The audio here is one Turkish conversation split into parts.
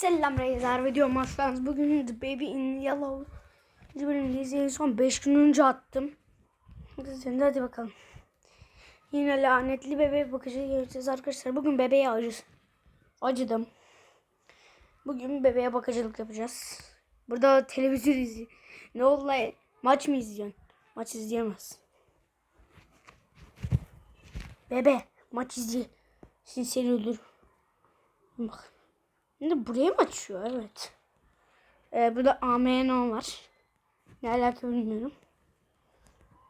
Selam Reyzer video maçlarınız. Bugün The Baby in Yellow. Bir bölümdeyiz. En son 5 gün önce attım. Hadi, hadi bakalım. Yine lanetli bebeğe bakıcı geleceğiz arkadaşlar. Bugün bebeğe acı. Acıdım. Bugün bebeğe bakıcılık yapacağız. Burada televizyon izliyor. Ne oldu lan? Maç mı izliyorsun? Maç izleyemez. Bebe maç izliyor. Şimdi seni öldür. Bak. Şimdi buraya mı açıyor? Evet. Ee, burada AMN var. Ne alaka bilmiyorum.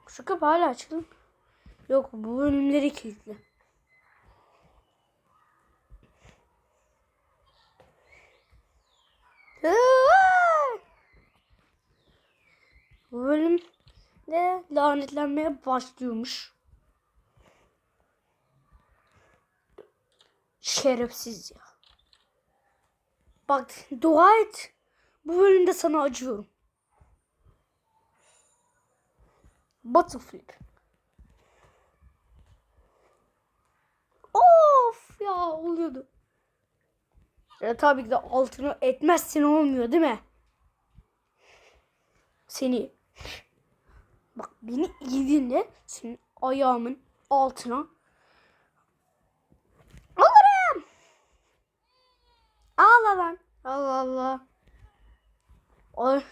Şu kapı hala açıldı. Yok bu bölümleri kilitli. Bu bölümde lanetlenmeye başlıyormuş. Şerefsiz ya. Bak dua et. Bu bölümde sana acıyorum. Bottle flip. Of ya oluyordu. Ya tabii ki de altını etmezsin olmuyor değil mi? Seni bak beni iyi dinle. Senin ayağımın altına alırım. Allah lan. Allah Allah. Ay.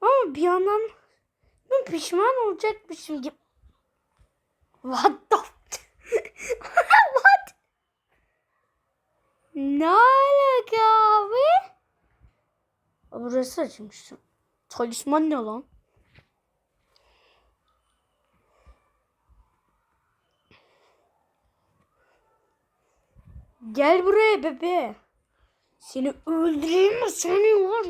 Ama bir yandan ben pişman olacakmışım gibi. What the What? Ne alaka abi? Burası açılmıştı. Talisman ne lan? Gel buraya bebe. Seni öldüreyim mi seni var?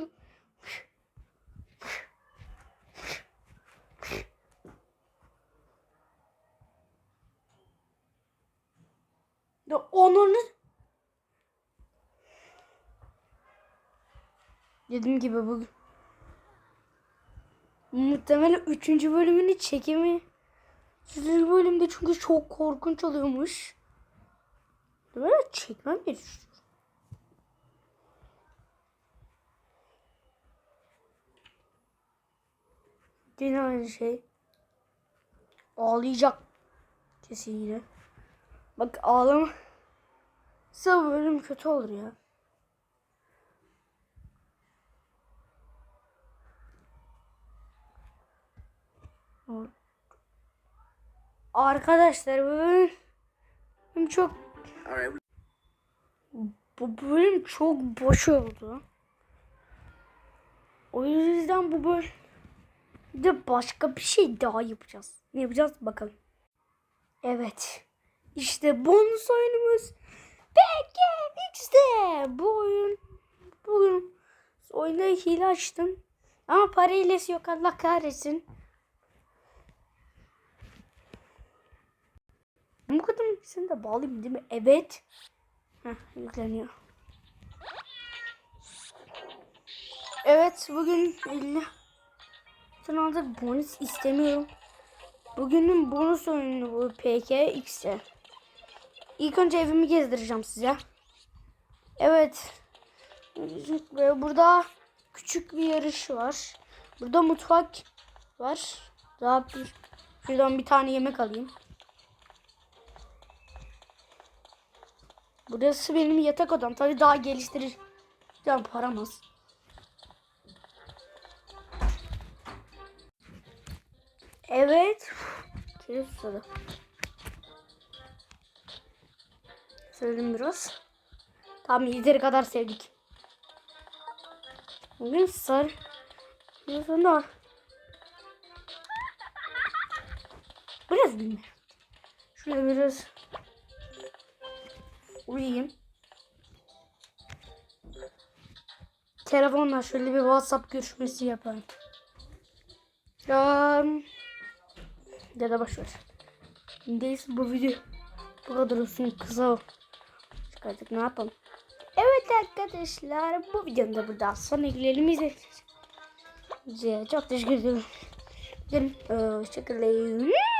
Ya onunu Dediğim gibi bugün muhtemelen 3. bölümünü çekimi 3. bölümde çünkü çok korkunç oluyormuş. Böyle çekmem gerekiyor. Yine aynı şey. Ağlayacak. Kesin yine. Bak ağlama. Sağ bölüm kötü olur ya. Arkadaşlar bu bölüm çok bu bölüm çok boş oldu. O yüzden bu bölüm de başka bir şey daha yapacağız. Ne yapacağız bakalım. Evet. İşte bonus oyunumuz. PKX'de. Bu oyun bugün oyunda hile açtım. Ama para hilesi yok Allah kahretsin. Bu kadar seni de bağlayayım değil mi? Evet. Heh, yükleniyor. Evet bugün 50 Son anda bonus istemiyorum. Bugünün bonus oyunu bu PKX'e. İlk önce evimi gezdireceğim size. Evet. Ve burada küçük bir yarış var. Burada mutfak var. Daha bir şuradan bir tane yemek alayım. Burası benim yatak odam. Tabii daha geliştirir. Yani paramaz. Evet. Kere susadı. Söyledim biraz. Tam yeteri kadar sevdik. Bugün sarı. Sonra biraz bilmiyorum. Şöyle biraz uyuyayım. Telefonla şöyle bir WhatsApp görüşmesi yapalım. Ya, ya da boş ver. Neyse bu video bu kadar olsun kısa çıkardık ne yapalım. Evet arkadaşlar bu videonun da burada son ilgilerimiz Çok teşekkür ederim. Hoşçakalın.